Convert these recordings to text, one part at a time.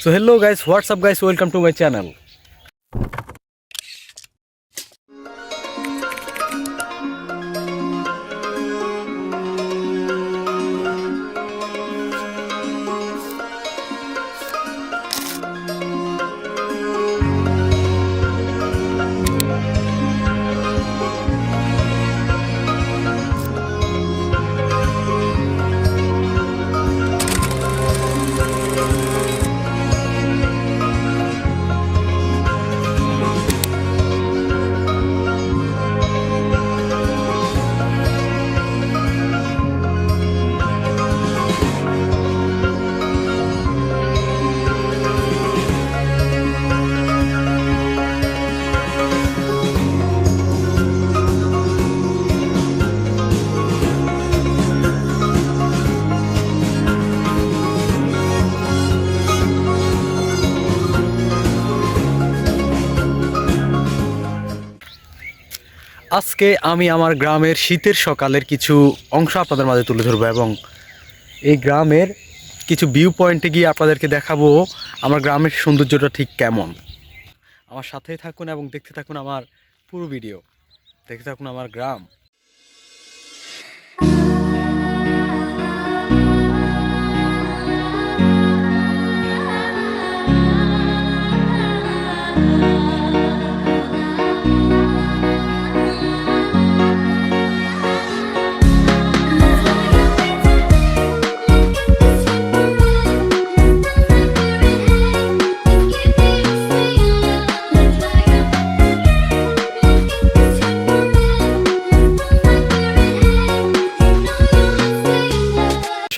So hello guys, what's up guys, welcome to my channel. আজকে আমি আমার গ্রামের শীতের সকালের কিছু অংশ আপনাদের মাঝে তুলে ধরবো এবং এই গ্রামের কিছু ভিউ পয়েন্টে গিয়ে আপনাদেরকে দেখাবো আমার গ্রামের সৌন্দর্যটা ঠিক কেমন। আমার সাথে থাকুন এবং দেখতে থাকুন আমার পুরো ভিডিও দেখতে থাকুন আমার গ্রাম।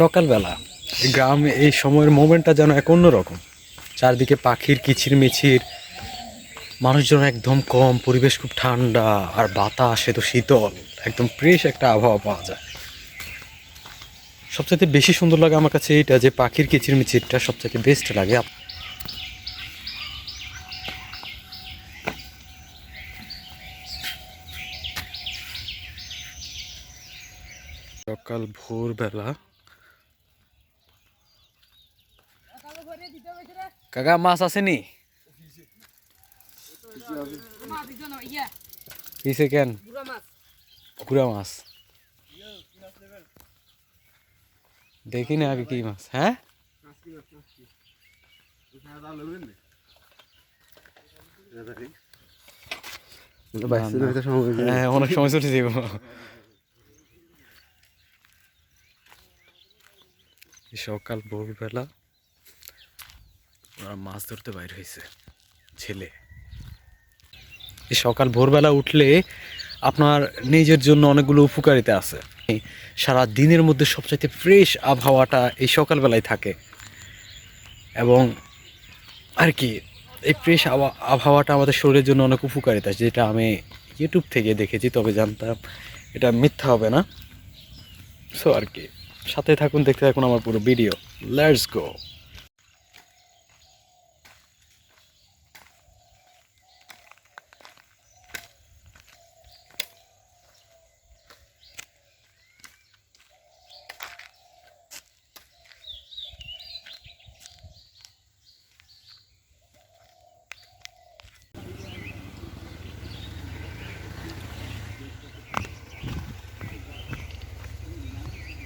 সকালবেলা। গ্রামে এই সময়ের মোমেন্টটা যেন এক অন্যরকম। চারদিকে পাখির কিচির মিচির মানুষজন একদম কম, পরিবেশ খুব ঠান্ডা, আর বাতাস এত শীতল, একদম ফ্রেশ একটা আবহাওয়া পাওয়া যায়। সবচাইতে বেশি সুন্দর লাগে আমার কাছে এইটা যে পাখির কিচির মিচিরটা সবচাইতে বেস্ট লাগে। সকাল ভোরবেলা কাকা মাছ আসেনি পিছে কেন গুড়া মাছ দেখি না আগে কি মাছ হ্যাঁ হ্যাঁ অনেক সময় চলে যাব সকাল ভোরবেলা ওরা মাছ ধরতে বাইর হয়েছে। ছেলে। সকাল ভোরবেলা উঠলে আপনার নিজের জন্য অনেকগুলো উপকারিতা আছে। সারা দিনের মধ্যে সবচাইতে ফ্রেশ আবহাওয়াটা এই সকালবেলায় থাকে। এবং আর কি, এই ফ্রেশ আবহাওয়াটা আমাদের শরীরের জন্য অনেক উপকারিতা, যেটা আমি ইউটিউব থেকে দেখেছি, তবে জানতাম এটা মিথ্যা হবে না। সো আর কি, সাথে থাকুন, দেখতে থাকুন আমার পুরো ভিডিও লেটস গো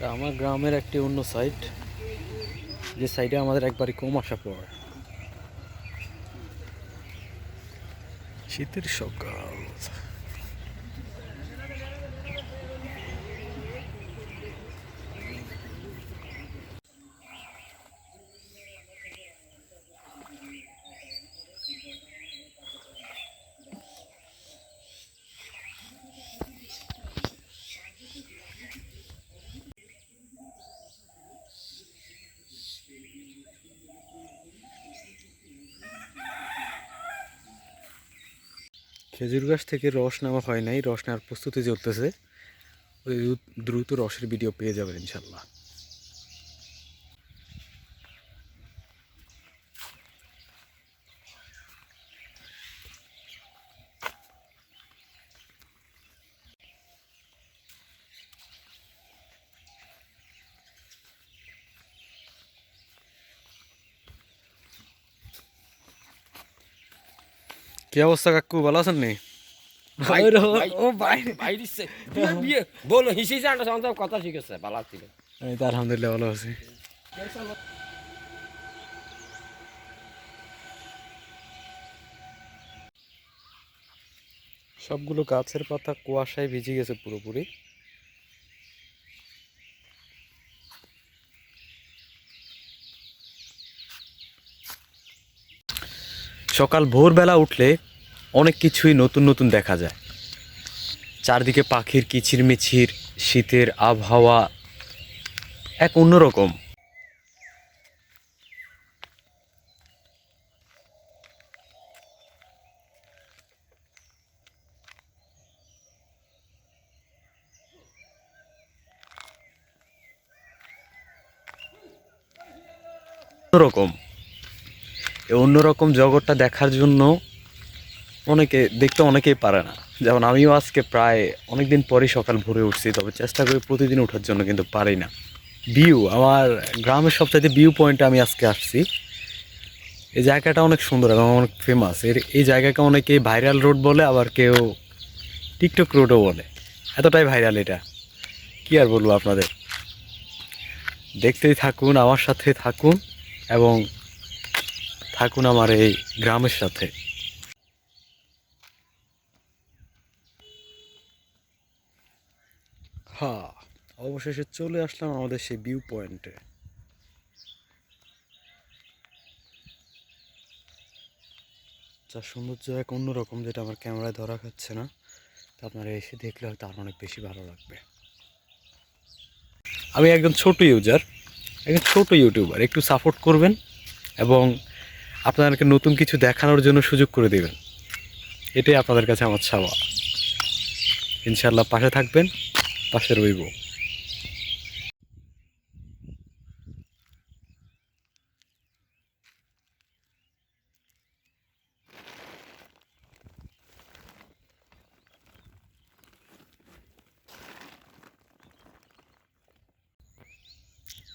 এটা আমার গ্রামের একটি অন্য সাইড যে সাইডে আমাদের একবারই কম আসা পড়ে। শীতের সকাল। খেজুর গাছ থেকে রস নেওয়া হয় নাই, রস নেওয়ার প্রস্তুতি চলতেছে। ওই দ্রুত রসের ভিডিও পেয়ে যাবেন ইনশাল্লাহ কি অবস্থা কাকু? ভালো আছেন নি? ও ভাই ভাই। দিচ্ছে বিয়ে বলো হিসি জানটা সন্তান কথা শিখেছে ভালো ছিল এই তো আলহামদুলিল্লাহ ভালো আছি। সবগুলো গাছের পাতা কুয়াশায় ভিজে গেছে পুরোপুরি। সকাল ভোরবেলা উঠলে অনেক কিছুই নতুন নতুন দেখা যায়। চারদিকে পাখির কিচিরমিচির, শীতের আবহাওয়া, এক অন্যরকম। এই অন্যরকম জগৎটা দেখার জন্য অনেকে, দেখতে অনেকেই পারে না। যেমন আমিও আজকে প্রায় অনেক দিন পরেই সকাল ভোরে উঠছি, তবে চেষ্টা করি প্রতিদিন ওঠার জন্য কিন্তু পারি না। ভিউ আমার গ্রামের সবচাইতে ভিউ পয়েন্টে আমি আজকে আসছি। এই জায়গাটা অনেক সুন্দর এবং অনেক ফেমাস এর, এই জায়গাকে অনেকে ভাইরাল রোড বলে, আবার কেউ টিকটক রোডও বলে। এতটাই ভাইরাল এটা। কি আর বলব আপনাদের? দেখতেই থাকুন, আমার সাথে থাকুন এবং থাকুন আমার এই গ্রামের সাথে। হ্যাঁ অবশেষে চলে আসলাম আমাদের সেই ভিউ পয়েন্টে যার সৌন্দর্য এক অন্যরকম যেটা আমার ক্যামেরায় ধরা খাচ্ছে না। তা আপনারা এসে দেখলে হয়তো আরও অনেক বেশি ভালো লাগবে। আমি একজন ছোট ইউজার একজন ছোট ইউটিউবার একটু সাপোর্ট করবেন এবং আপনাদেরকে নতুন কিছু দেখানোর জন্য সুযোগ করে দেবেন। এটাই আপনাদের কাছে আমার চাওয়া। ইনশাল্লাহ পাশে থাকবেন, পাশে রইব।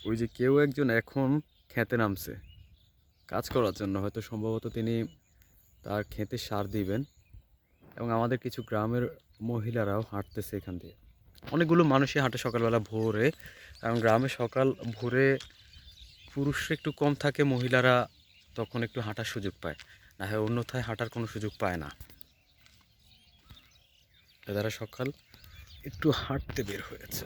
ওই যে কেউ একজন এখন খেতে নামছে। কাজ করার জন্য। হয়তো সম্ভবত তিনি তার খেতে সার দিবেন এবং আমাদের কিছু গ্রামের মহিলারাও হাঁটতেছে এখান দিয়ে। অনেকগুলো মানুষই হাঁটে সকালবেলা ভোরে। কারণ গ্রামে সকাল, ভোরে পুরুষ একটু কম থাকে, মহিলারা তখন একটু হাঁটার সুযোগ পায়। না হয় অন্যথায় হাঁটার কোনো সুযোগ পায় না। তারা সকাল একটু হাঁটতে বের হয়েছে।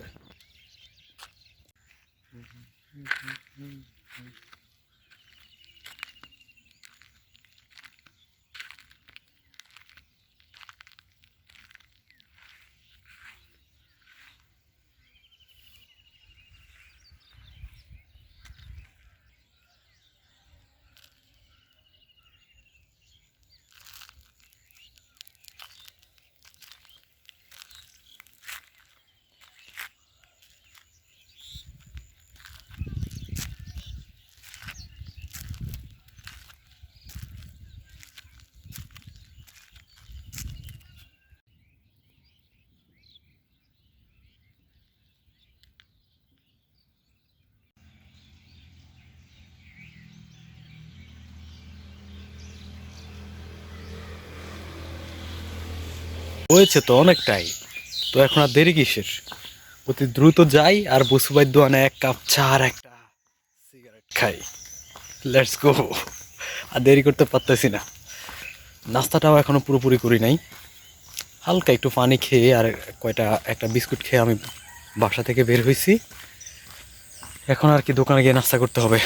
হয়েছে তো অনেকটাই। তো এখন আর দেরি কিসের? অতি দ্রুত যাই আর বসুবাই দোয়ানে এক কাপ চা আর একটা সিগারেট খাই। লেটস গো আর দেরি করতে পারতেছি না। নাস্তাটাও এখনও পুরোপুরি করি নাই। হালকা একটু পানি খেয়ে আর কয়টা, একটা বিস্কুট খেয়ে আমি বাসা থেকে বের হয়েছি এখন আর কি দোকানে গিয়ে নাস্তা করতে হবে।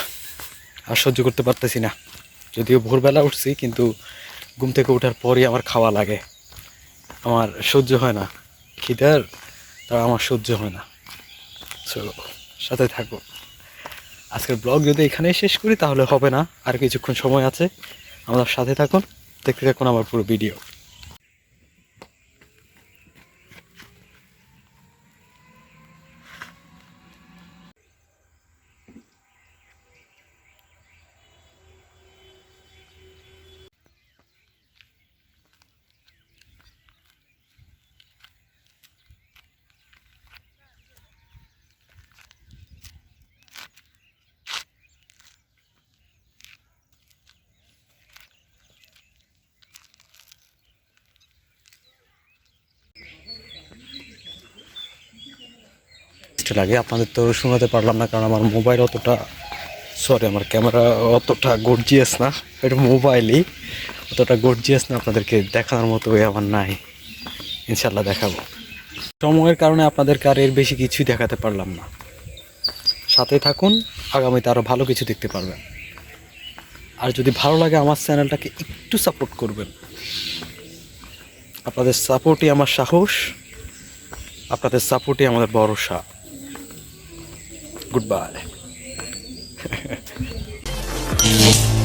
আর সহ্য করতে পারতেছি না। যদিও ভোরবেলা উঠছি, কিন্তু ঘুম থেকে ওঠার পরই আমার খাওয়া লাগে। আমার সহ্য হয় না। খিদার, তারা আমার সহ্য হয় না। সো সাথে থাকো। আজকের ব্লগ যদি এখানেই শেষ করি, তাহলে হবে না। আর কিছুক্ষণ সময় আছে। আমাদের সাথে থাকুন। দেখতে থাকুন আমার পুরো ভিডিও লাগে আপনাদের তো শোনাতে পারলাম না, কারণ আমার মোবাইল অতটা সরি আমার ক্যামেরা অতটা গর্জিয়াস না, এটা মোবাইলই অতটা গর্জিয়াস না, আপনাদেরকে দেখানোর মতো আমার নাই। ইনশাল্লাহ দেখাবো। সময়ের কারণে আপনাদেরকে আর এর বেশি কিছুই দেখাতে পারলাম না। সাথে থাকুন, আগামীতে আরও ভালো কিছু দেখতে পারবেন। আর যদি ভালো লাগে আমার চ্যানেলটাকে একটু সাপোর্ট করবেন। আপনাদের সাপোর্টই আমার সাহস, আপনাদের সাপোর্টই আমাদের ভরসা। goodbye.